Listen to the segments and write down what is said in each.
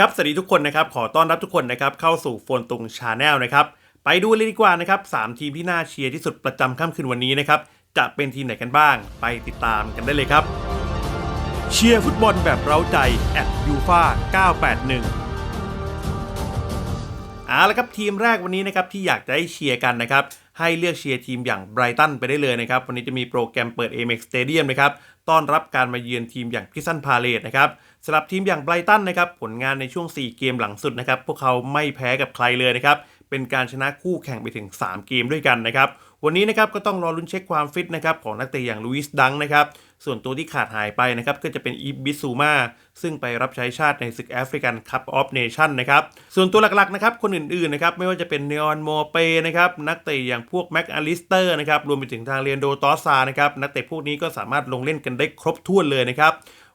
ครับสวัสดีทุกคนนะครับขอต้อนรับทุกคนนะครับเข้าสู่โฟนตุงชาแนลนะครับไปดูเลยดีกว่านะครับสามทีมที่น่าเชียร์ที่สุดประจำค่ำคืนวันนี้นะครับจะเป็นทีมไหนกันบ้าง ไปติดตามกันได้เลยครับ เชียร์ฟุตบอลแบบเร้าใจแอดยูฟา981เอาละครับทีมแรกวันนี้นะครับที่อยากจะให้เชียร์กันนะครับ ให้เลือกเชียร์ทีมอย่างไบรตันไปได้เลยนะครับ วันนี้จะมีโปรแกรมเปิด Amex Stadium นะครับต้อนรับการมาเยือนทีมอย่างพิซันพาเลตนะครับสำหรับทีมอย่างไบรตันนะครับผลงานในช่วง 4 เกมหลังสุดนะครับพวกเขาไม่แพ้กับใครเลยนะครับเป็นการชนะคู่แข่งไปถึง 3 เกมด้วยกันนะครับวันนี้นะครับก็ต้องรอลุ้นเช็คความฟิตนะครับของนักเตะอย่างลุยส์ดังนะครับ ส่วนตัวที่ขาดหายไปนะครับก็จะเป็นอีบิซูมาซึ่งไปรับใช้ชาติในศึกแอฟริกันคัพออฟเนชั่นนะครับส่วนตัวหลักๆนะครับคนอื่นๆนะครับไม่ว่าจะเป็นเนออนโมเปนะครับนักเตะอย่างพวกแม็กอลิสเตอร์นะครับรวมไปถึงทางเรียนโดตอสซานะครับนักเตะพวกนี้ก็สามารถลงเล่นกันได้ครบถ้วนเลยนะครับ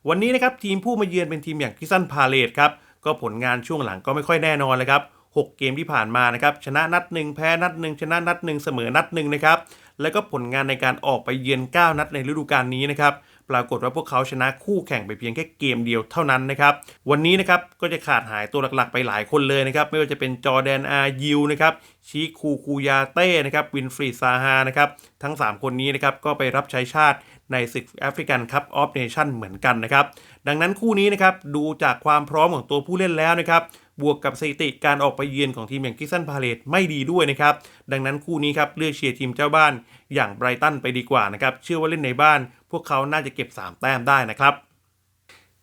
วันนี้นะครับทีมผู้มาเยือนเป็นทีมอย่างคิซันพาเลตครับก็ผลงานช่วงหลังก็ไม่ค่อยแน่นอนเลยครับ6เกมที่ผ่านมานะครับชนะนัดหนึ่งแพ้นัดหนึ่งชนะนัดหนึ่งเสมอนัดหนึ่งนะครับ แล้วก็ผลงานในการออกไปเยือน 9 นัดในฤดูกาลนี้นะครับปรากฏว่าพวกเขาชนะคู่แข่งไปเพียงแค่เกมเดียวเท่านั้นนะครับ วันนี้นะครับก็จะขาดหายตัวหลักๆ ไปหลายคนเลยนะครับ ไม่ว่าจะเป็นจอแดนอายิวนะครับชีคูคูยาเต้นะครับวินฟรีซาฮานะครับทั้ง 3 คนนี้นะครับก็ไปรับใช้ชาติในศึกแอฟริกันคัพออฟเนชั่นเหมือนกันนะครับ ดังนั้นคู่นี้นะครับดูจากความพร้อมของตัวผู้เล่นแล้วนะครับ บวกกับสถิติการออกไปเยือนของทีมอย่างกิสันพาเลตไม่ดีด้วยนะครับ ดังนั้นคู่นี้ครับเลือกเชียร์ทีมเจ้าบ้านอย่างไบรตันไปดีกว่านะครับ เชื่อว่าเล่นในบ้าน พวกเขาน่าจะเก็บ 3 แต้มได้นะครับ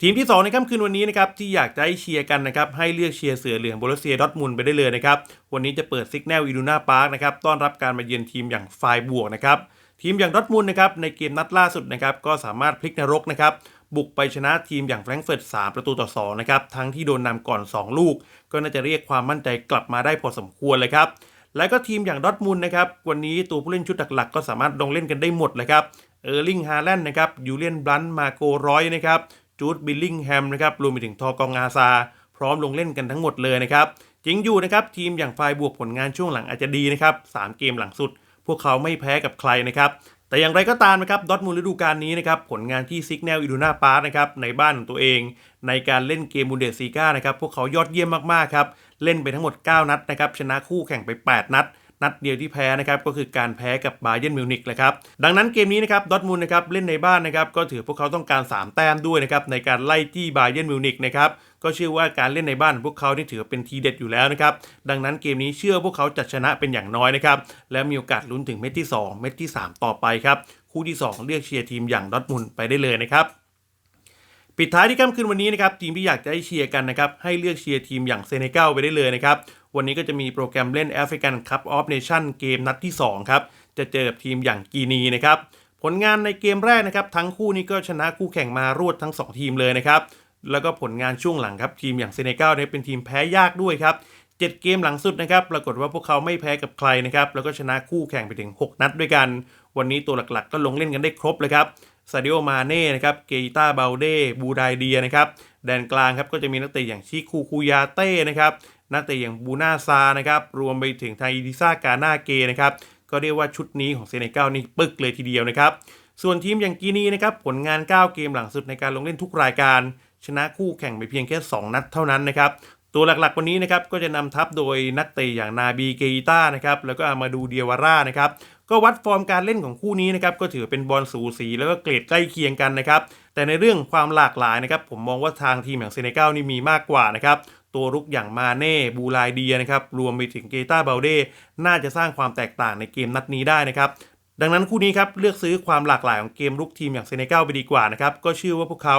ทีมที่ 2 ในค่ำคืนวันนี้นะครับที่อยากจะให้เชียร์กันนะครับให้เลือกเชียร์เสือเหลืองโบลเซียดอทมุนไปได้เลยนะครับวันนี้จะเปิดซิกแนลอีดูนาพาร์คนะครับต้อนรับการมาเยือนทีมอย่างไฟบวกนะครับทีมอย่างดอทมุนนะครับในเกมนัดล่าสุดนะครับก็สามารถพลิกนรกนะครับ บุกไปชนะทีมอย่างแฟรงก์เฟิร์ต3ประตูต่อ2นะครับทั้งที่โดนนำก่อน 2 ลูก ก็น่าจะเรียกความมั่นใจกลับมาได้พอสมควรเลยครับและก็ทีมอย่างดอทมุนนะครับวันนี้ตัวผู้เล่นชุดหลักๆ ก็สามารถลงเล่นกันได้หมดเลยครับเออร์ลิงฮาแลนด์นะครับยูเลียนบลันมาโกร้อยนะครับจูดบิลลิงแฮมนะครับรวมไปถึงทอกองอาซา พร้อมลงเล่นกันทั้งหมดเลยนะครับจริงอยู่นะครับทีมอย่างไฟบวกผลงานช่วงหลังอาจจะดีนะครับ3เกมหลังสุด พวกเขาไม่แพ้กับใครนะครับ แต่อย่างไรก็ตามนะครับดอทมูลฤดูกาลนี้นะครับผลงานที่ซิกแนลอิดูนาปาร์นะครับในบ้านของตัวเอง ในการเล่นเกมบูนเดสซีกานะครับพวกเขายอดเยี่ยมมากๆครับเล่นไปทั้งหมด 9 นัดนะครับชนะคู่แข่งไป 8 นัด นัดเดียวที่แพ้นะครับก็คือการแพ้กับบาเยนมิวนิกแหละครับดังนั้นเกมนี้นะครับดอทมูลนะครับเล่นในบ้านนะครับก็ถือพวกเขาต้องการ 3 แต้มด้วยนะครับในการไล่จี้บาเยนมิวนิกนะครับก็เชื่อว่าการเล่นในบ้านพวกเขาที่ถือเป็นทีเด็ดอยู่แล้วนะครับดังนั้นเกมนี้เชื่อพวกเขาจะชนะเป็นอย่างน้อยนะครับและมีโอกาสลุ้นถึงเม็ดที่ 2 เม็ดที่ 3 ต่อไปครับคู่ที่ 2 เลือกเชียร์ทีมอย่างดอทมุนไปได้เลยนะครับปิดท้ายที่ค่ำคืนวันนี้นะครับทีมที่อยากจะให้เชียร์กันนะครับให้เลือกเชียร์ทีมอย่างเซเนกัลไปได้เลยนะครับ วันนี้ก็จะมีโปรแกรมเล่นแอฟริกันคัพออฟเนชั่นเกมนัดที่ 2 ครับ จะเจอกับทีมอย่างกีนีนะครับ ผลงานในเกมแรกนะครับ ทั้งคู่นี้ก็ชนะคู่แข่งมารวดทั้ง 2 ทีมเลยนะครับ แล้วก็ผลงานช่วงหลังครับ ทีมอย่างเซเนกัลเนี่ยเป็นทีมแพ้ยากด้วยครับ7เกมหลังสุดนะครับ ปรากฏว่าพวกเขาไม่แพ้กับใครนะครับ แล้วก็ชนะคู่แข่งไปถึง 6 นัดด้วยกัน วันนี้ตัวหลักๆ ก็ลงเล่นกันได้ครบเลยครับ ซาดิโอมาเน่นะครับเกตาเบลเดบูไดเดียนะครับแดนกลางครับก็จะมีนักเตะอย่างชิคูคูยาเต้นะครับนักเตะอย่างบูนาซานะครับรวมไปถึงทางอิดิซากานาเกนะครับก็เรียกว่าชุดนี้ของเซเนกัลนี่ปึกเลยทีเดียวนะครับส่วนทีมอย่างกีนีนะครับผลงาน 9 เกมหลังสุดในการลงเล่นทุกรายการ ชนะคู่แข่งไปเพียงแค่ 2 นัดเท่านั้นนะครับตัวหลักๆวันนี้นะครับก็จะนำทัพโดยนักเตะอย่างนาบีเกอิต้านะครับแล้วก็อามาดูเดียวาร่านะครับ ก็วัดฟอร์มการเล่นของคู่นี้นะครับก็ถือเป็นบอลสูสีแล้วก็เกรดใกล้เคียงกันนะครับแต่ในเรื่องความหลากหลายนะครับผมมองว่าทางทีมอย่างเซเนกัลนี่มีมากกว่านะครับตัวรุกอย่างมาเน่บูไลเดียนะครับรวมไปถึงเกตาเบลเดน่าจะสร้างความแตกต่างในเกมนัดนี้ได้นะครับดังนั้นคู่นี้ครับเลือกซื้อความหลากหลายของเกมรุกทีมอย่างเซเนกัลไปดีกว่านะครับก็เชื่อว่าพวกเขา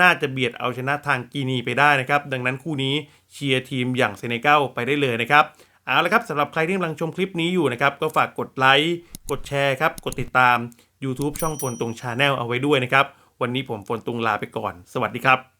น่าจะเบียดเอาชนะทางกีนีไปได้นะครับดังนั้นคู่นี้เชียร์ทีมอย่างเซเนกัลไปได้เลยนะครับ เอาละครับสำหรับใครที่กำลังชมคลิปนี้อยู่นะครับ ก็ฝากกดไลค์กดแชร์ครับ กดติดตาม YouTube ช่องฝนตรงชาแนลเอาไว้ด้วยนะครับ วันนี้ผมฝนตรงลาไปก่อน สวัสดีครับ